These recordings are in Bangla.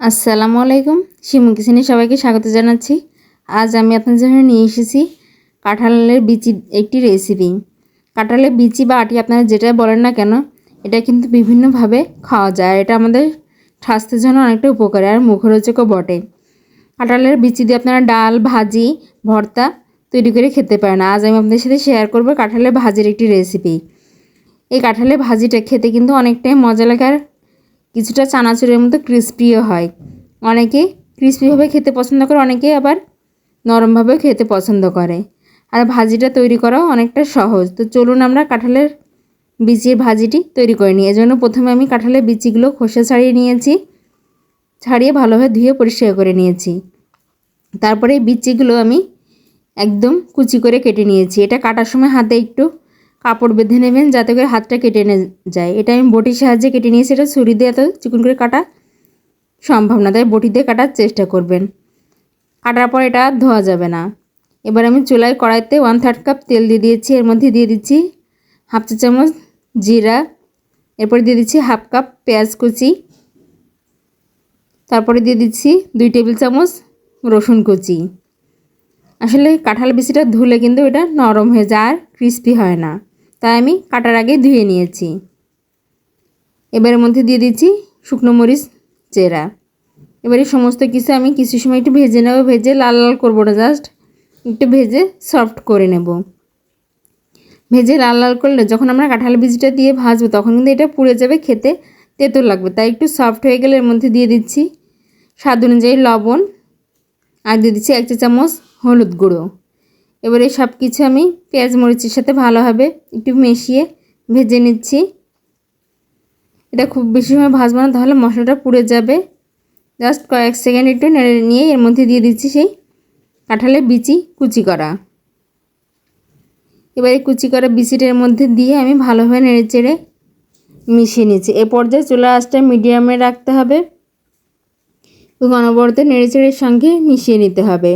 আসসালামু আলাইকুম। শিমু কিচেনে সবাইকে স্বাগত জানাচ্ছি। আজ আমি আপনাদের জন্য নিয়ে এসেছি কাঁঠালের বিচি একটি রেসিপি কাঁঠালের বিচি বা আটি আপনারা যেটা বলেন না কেন, এটা কিন্তু বিভিন্নভাবে খাওয়া যায়। এটা আমাদের স্বাস্থ্যের জন্য অনেকটা উপকারী আর মুখরোচকও বটে। কাঁঠালের বিচি দিয়ে আপনারা ডাল, ভাজি, ভর্তা তৈরি করে খেতে পারেন। আজ আমি আপনাদের সাথে শেয়ার করব কাঁঠালের ভাজির একটি রেসিপি এই কাঁঠালের ভাজিটা খেতে কিন্তু অনেকটাই মজা লাগে আর কিছুটা চানাচুরের মতো ক্রিস্পিও হয়। অনেকে ক্রিস্পিভাবে খেতে পছন্দ করে, অনেকে আবার নরমভাবেও খেতে পছন্দ করে। আর ভাজিটা তৈরি করাও অনেকটা সহজ। তো চলুন আমরা কাঁঠালের বিচির ভাজিটি তৈরি করে নিই। এজন্য প্রথমে আমি কাঁঠালের বিচিগুলো খোসা ছাড়িয়ে নিয়েছি। ছাড়িয়ে ভালোভাবে ধুয়ে পরিষ্কার করে নিয়েছি। তারপরে বিচিগুলো আমি একদম কুচি করে কেটে নিয়েছি। এটা কাটার সময় হাতে একটু কাপড় বেঁধে নেবেন যাতে করে হাতটা কেটে নে যায়। এটা আমি বটির সাহায্যে কেটে নিয়ে সেটা ছুরি দিয়ে এত চিকন করে কাটা সম্ভব না, তাই বটি দিয়ে কাটার চেষ্টা করবেন। কাটার পর এটা ধোয়া যাবে না। এবার আমি চুলায় কড়াইতে ওয়ান থার্ড কাপ তেল দিয়ে দিয়েছি, এর মধ্যে দিয়ে দিচ্ছি হাফ চা চামচ জিরা, এরপরে দিয়ে দিচ্ছি হাফ কাপ পেঁয়াজ কুচি, তারপরে দিয়ে দিচ্ছি দুই টেবিল চামচ রসুন কুচি। আসলে কাঁঠাল বিচিটা ধুলে কিন্তু এটা নরম হয়ে যায়, আর ক্রিস্পি হয় না। তাই আমি কাটার আগে ধুয়ে নিয়েছি। এবারের মধ্যে দিয়ে দিচ্ছি শুকনো মরিচ, চেরা। এবারে সমস্ত কিছু আমি কিছু সময় একটু ভেজে নেব, ভেজে লাল লাল করব না জাস্ট একটু ভেজে সফট করে নেব। ভেজে লাল লাল করলে যখন আমরা কাঁঠাল বীজটা দিয়ে ভাজবো, তখন কিন্তু এটা পুড়ে যাবে, খেতে তেতো লাগবে। তাই একটু সফট হয়ে গেলে এর মধ্যে দিয়ে দিচ্ছি স্বাদ অনুযায়ী লবণ আর দিয়ে দিচ্ছি এক চা চামচ হলুদ গুঁড়ো। এবারে সব কিছু আমি পেঁয়াজ মরিচের সাথে ভালোভাবে একটু মিশিয়ে ভেজে নিচ্ছি। এটা খুব বেশি সময় ভাজবো না, তাহলে মশলাটা পুড়ে যাবে। জাস্ট কয়েক সেকেন্ড একটু নেড়ে নিয়ে এর মধ্যে দিয়ে দিচ্ছি সেই কাঁঠালের বিচি কুচি করা। এবারে কুচি করা বিচিটার মধ্যে দিয়ে আমি ভালোভাবে নেড়ে চেড়ে মিশিয়ে নিচ্ছি। এ পর্যায়ে চুলা আঁচটা মিডিয়ামে রাখতে হবে। এবং অনবরত নেড়ে চেড়ের সঙ্গে মিশিয়ে নিতে হবে।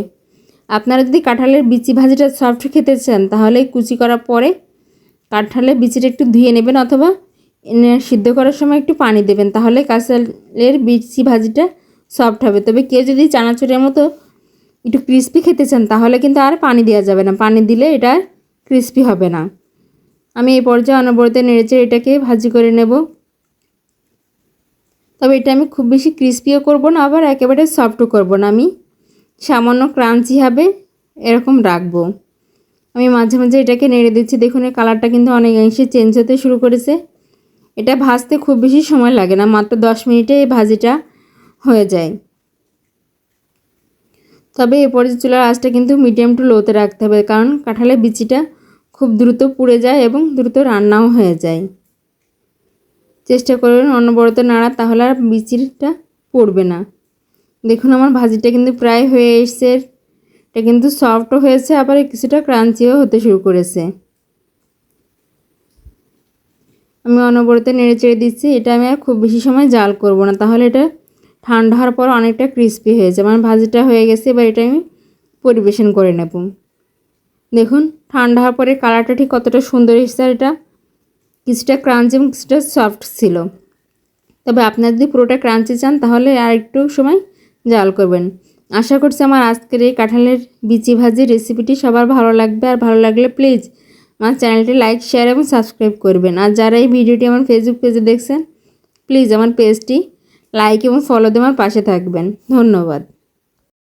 আপনারা যদি কাঁঠালের বিচি ভাজিটা সফট খেতে চান, তাহলে কুচি করার পরে কাঁঠালের বিচিটা একটু ধুয়ে নেবেন অথবা সিদ্ধ করার সময় একটু পানি দেবেন, তাহলে কাঁচালের বিচি ভাজিটা সফট হবে। তবে কেউ যদি চানাচুরের মতো একটু ক্রিস্পি খেতে চান, তাহলে কিন্তু আর পানি দেওয়া যাবে না। পানি দিলে এটা ক্রিস্পি হবে না। আমি এই পর্যায়ে অনবরত নেড়েচে এটাকে ভাজি করে নেব। তবে এটা আমি খুব বেশি ক্রিস্পিও করব না, আবার একেবারে সফটও করব না আমি। সামান্য ক্রাঞ্চি হবে, এরকম রাখব। আমি মাঝে মাঝে এটাকে নেড়ে দিচ্ছি। দেখুন এই কালারটা কিন্তু অনেকাংশে চেঞ্জ হতে শুরু করেছে। এটা ভাজতে খুব বেশি সময় লাগে না, মাত্র দশ মিনিটে এই ভাজিটা হয়ে যায়। তবে এরপরে চুলার আঁচটা কিন্তু মিডিয়াম টু লোতে রাখতে হবে, কারণ কাঁঠালের বিচিটা খুব দ্রুত পুড়ে যায় এবং দ্রুত রান্নাও হয়ে যায়। চেষ্টা করবেন অনবরত নাড়া, তাহলে আর বিচিটা পড়বে না। দেখুন, আমার ভাজিটা কিন্তু প্রায় হয়ে এসছে। এটা কিন্তু সফটও হয়েছে, আবার কিছুটা ক্রাঞ্চিও হতে শুরু করেছে। আমি অনবরত নেড়ে চেড়ে দিচ্ছি, এটা আমি আর খুব বেশি সময় জাল করব না। তাহলে এটা ঠান্ডা হওয়ার পর অনেকটা ক্রিস্পি হয়েছে আমার ভাজিটা হয়ে গেছে, এবার এটা আমি পরিবেশন করে নেব। দেখুন, ঠান্ডা হওয়ার পরে কালারটা ঠিক কতটা সুন্দর এসেছে, আর এটা কিছুটা ক্রাঞ্চি এবং কিছুটা সফট ছিল। তবে আপনার যদি পুরোটা ক্রাঞ্চি চান, তাহলে আর একটু সময় জাল করবেন। আশা করছি আমার আজকের এই কাঁঠালের বিচি ভাজি রেসিপিটি সবার ভালো লাগবে। আর ভালো লাগলে প্লিজ আমার চ্যানেলটি লাইক শেয়ার এবং সাবস্ক্রাইব করবেন। আর যারা এই ভিডিওটি আমার ফেসবুক পেজে দেখছেন প্লিজ আমার পেজটি লাইক এবং ফলো দিয়ে আমার পাশে থাকবেন। ধন্যবাদ।